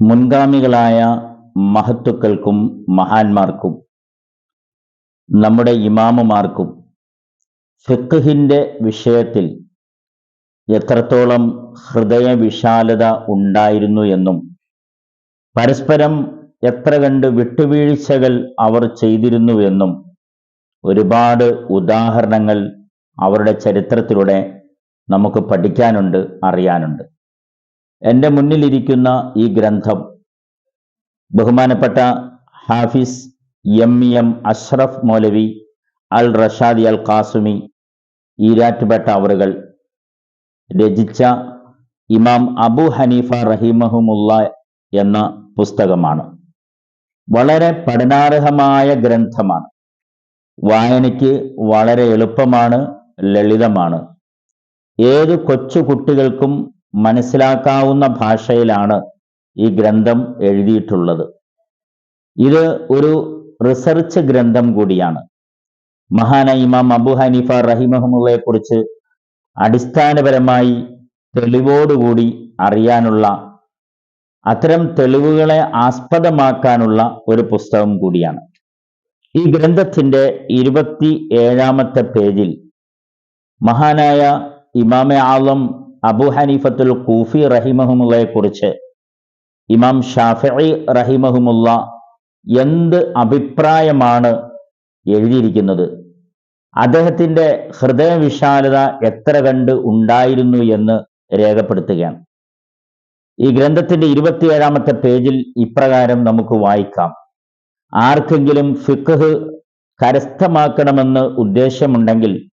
മുൻഗാമികളായ മഹത്തുക്കൾക്കും മഹാന്മാർക്കും നമ്മുടെ ഇമാമുമാർക്കും ഫിഖ്ഹിന്റെ വിഷയത്തിൽ എത്രത്തോളം ഹൃദയവിശാലത ഉണ്ടായിരുന്നു എന്നും പരസ്പരം എത്ര കണ്ട് വിട്ടുവീഴ്ചകൾ അവർ ചെയ്തിരുന്നുവെന്നും ഒരുപാട് ഉദാഹരണങ്ങൾ അവരുടെ ചരിത്രത്തിലൂടെ നമുക്ക് പഠിക്കാനുണ്ട് അറിയാനുണ്ട്. എന്റെ മുന്നിലിരിക്കുന്ന ഈ ഗ്രന്ഥം ബഹുമാനപ്പെട്ട ഹാഫിസ് എം എം അഷ്റഫ് മൗലവി അൽ റഷാദി അൽ ഖാസുമി ഈരാറ്റുപേട്ട അവറുകൾ രചിച്ച ഇമാം അബു ഹനീഫ റഹിമഹുമുള്ള എന്ന പുസ്തകമാണ്. വളരെ പഠനാർഹമായ ഗ്രന്ഥമാണ്. വായനയ്ക്ക് വളരെ എളുപ്പമാണ് ലളിതമാണ്. ഏത് കൊച്ചു കുട്ടികൾക്കും മനസ്സിലാക്കാവുന്ന ഭാഷയിലാണ് ഈ ഗ്രന്ഥം എഴുതിയിട്ടുള്ളത്. ഇത് ഒരു റിസർച്ച് ഗ്രന്ഥം കൂടിയാണ്. മഹാന ഇമാം അബു ഹനീഫ റഹിമഹമുള്ളയെ കുറിച്ച് അടിസ്ഥാനപരമായി തെളിവോടുകൂടി അറിയാനുള്ള അത്തരം തെളിവുകളെ ആസ്പദമാക്കാനുള്ള ഒരു പുസ്തകം കൂടിയാണ്. ഈ ഗ്രന്ഥത്തിന്റെ ഇരുപത്തി ഏഴാമത്തെ പേജിൽ മഹാനായ ഇമാമെ ആലം അബു ഹനീഫത്തുൽ കൂഫി റഹിമഹുമുള്ളയെക്കുറിച്ച് ഇമാം ഷാഫി റഹിമഹുമുള്ള എന്ത് അഭിപ്രായമാണ് എഴുതിയിരിക്കുന്നത്? അദ്ദേഹത്തിന്റെ ഹൃദയവിശാലത എത്ര കണ്ട് ഉണ്ടായിരുന്നു എന്ന് രേഖപ്പെടുത്തുകയാണ്. ഈ ഗ്രന്ഥത്തിന്റെ ഇരുപത്തിയേഴാമത്തെ പേജിൽ ഇപ്രകാരം നമുക്ക് വായിക്കാം. ആർക്കെങ്കിലും ഫിഖ് കരസ്ഥമാക്കണമെന്ന് ഉദ്ദേശമുണ്ടെങ്കിൽ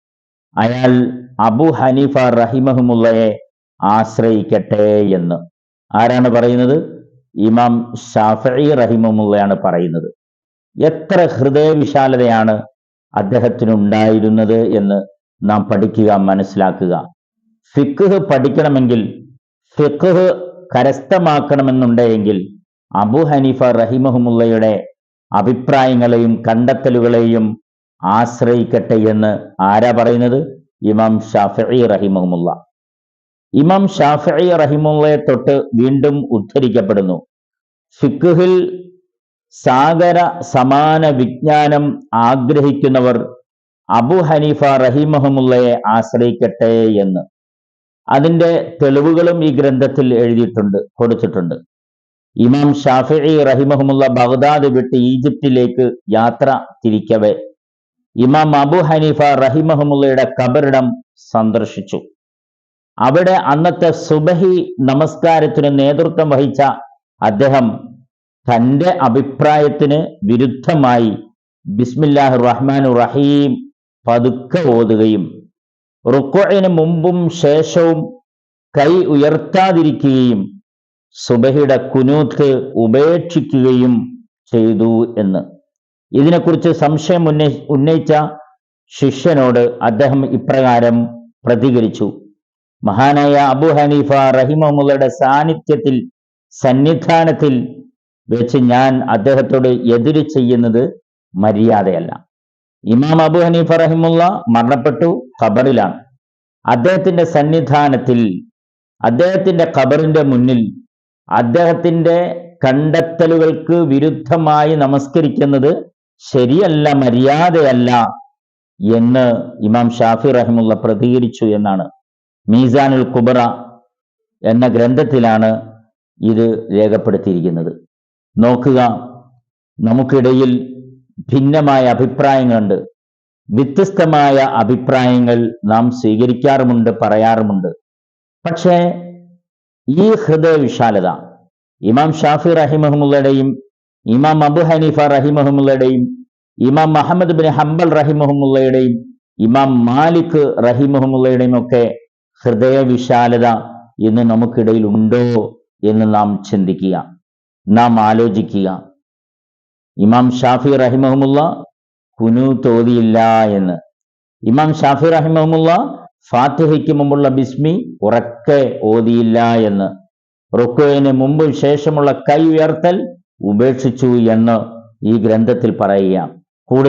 അയാൾ അബു ഹനീഫ റഹിമഹമുള്ളയെ ആശ്രയിക്കട്ടെ എന്ന്. ആരാണ് പറയുന്നത്? ഇമാം ഷാഫി റഹിമമുള്ളയാണ് പറയുന്നത്. എത്ര ഹൃദയവിശാലതയാണ് അദ്ദേഹത്തിന് ഉണ്ടായിരുന്നത് എന്ന് നാം പഠിക്കുക മനസ്സിലാക്കുക. ഫിഖ് പഠിക്കണമെങ്കിൽ ഫിഖ് കരസ്ഥമാക്കണമെന്നുണ്ടെങ്കിൽ അബു ഹനീഫ റഹിമഹമുള്ളയുടെ അഭിപ്രായങ്ങളെയും കണ്ടെത്തലുകളെയും ആശ്രയിക്കട്ടെ എന്ന് ആരാ പറയുന്നത്? ഇമാം ഷാഫി റഹിമഹമുള്ള. ഇമാം ഷാഫി റഹിമുള്ളയെ തൊട്ട് വീണ്ടും ഉദ്ധരിക്കപ്പെടുന്നു. ഫിഖുഹിൽ സാഗര സമാന വിജ്ഞാനം ആഗ്രഹിക്കുന്നവർ അബു ഹനീഫ റഹിമഹമുള്ളയെ ആശ്രയിക്കട്ടെ എന്ന്. അതിന്റെ തെളിവുകളും ഈ ഗ്രന്ഥത്തിൽ എഴുതിയിട്ടുണ്ട് കൊടുത്തിട്ടുണ്ട്. ഇമാം ഷാഫി റഹിമഹമുള്ള ബഗ്ദാദ് വിട്ട് ഈജിപ്തിലേക്ക് യാത്ര തിരിക്കവേ ഇമാം അബു ഹനീഫ റഹിമഹമുള്ളയുടെ കബറിടം സന്ദർശിച്ചു. അവിടെ അന്നത്തെ സുബഹി നമസ്കാരത്തിന് നേതൃത്വം വഹിച്ച അദ്ദേഹം തന്റെ അഭിപ്രായത്തിന് വിരുദ്ധമായി ബിസ്മില്ലാഹ് റഹ്മാൻ റഹീം പതുക്കെ ഓതുകയും റുക്കോയിന് മുമ്പും ശേഷവും കൈ ഉയർത്താതിരിക്കുകയും സുബഹിയുടെ കുനൂത്ത് ഉപേക്ഷിക്കുകയും ചെയ്തു എന്ന്. ഇതിനെക്കുറിച്ച് സംശയം ഉന്നയി ഉന്നയിച്ച ശിഷ്യനോട് അദ്ദേഹം ഇപ്രകാരം പ്രതികരിച്ചു. മഹാനായ അബു ഹനീഫ റഹിമമുള്ളയുടെ സാന്നിധ്യത്തിൽ സന്നിധാനത്തിൽ വെച്ച് ഞാൻ അദ്ദേഹത്തോട് എതിര് ചെയ്യുന്നത് മര്യാദയല്ല. ഇമാം അബു ഹനീഫ റഹിമുള്ള മരണപ്പെട്ടു ഖബറിലാണ്. അദ്ദേഹത്തിന്റെ സന്നിധാനത്തിൽ അദ്ദേഹത്തിന്റെ ഖബറിന്റെ മുന്നിൽ അദ്ദേഹത്തിന്റെ കണ്ടെത്തലുകൾക്ക് വിരുദ്ധമായി നമസ്കരിക്കുന്നത് ശരിയല്ല മര്യാദയല്ല എന്ന് ഇമാം ഷാഫി റഹിമുള്ള പ്രതികരിച്ചു എന്നാണ്. മീസാനുൽ കുബറ എന്ന ഗ്രന്ഥത്തിലാണ് ഇത് രേഖപ്പെടുത്തിയിരിക്കുന്നത്. നോക്കുക നമുക്കിടയിൽ ഭിന്നമായ അഭിപ്രായങ്ങളുണ്ട്. വ്യത്യസ്തമായ അഭിപ്രായങ്ങൾ നാം സ്വീകരിക്കാറുമുണ്ട് പറയാറുമുണ്ട്. പക്ഷേ ഈ ഹൃദയവിശാലത ഇമാം ഷാഫി റഹിമഹമുള്ളയുടെയും ഇമാം അബു ഹനീഫ റഹിമഹമുള്ളയുടെയും ഇമാം മുഹമ്മദ് ബിൻ ഹംബൽ റഹിമഹമുള്ളയുടെയും ഇമാം മാലിക് റഹിമഹമുള്ളയുടെയും ഒക്കെ ഹൃദയവിശാലത ഇന്ന് നമുക്കിടയിൽ ഉണ്ടോ എന്ന് നാം ചിന്തിക്കുക നാം ആലോചിക്കുക. ഇമാം ഷാഫി റഹിമഹമുള്ള കുനു തോതിയില്ല എന്ന്. ഇമാം ഷാഫി റഹിമഹമുള്ള ഫാത്തിഹയ്ക്ക് മുമ്പുള്ള ബിസ്മി ഉറക്കെ ഓതിയില്ല എന്ന്. റുക്കുവിന് മുമ്പും ശേഷമുള്ള കൈ ഉയർത്തൽ ഉപേക്ഷിച്ചു എന്ന് ഈ ഗ്രന്ഥത്തിൽ പറയുക കൂടുതൽ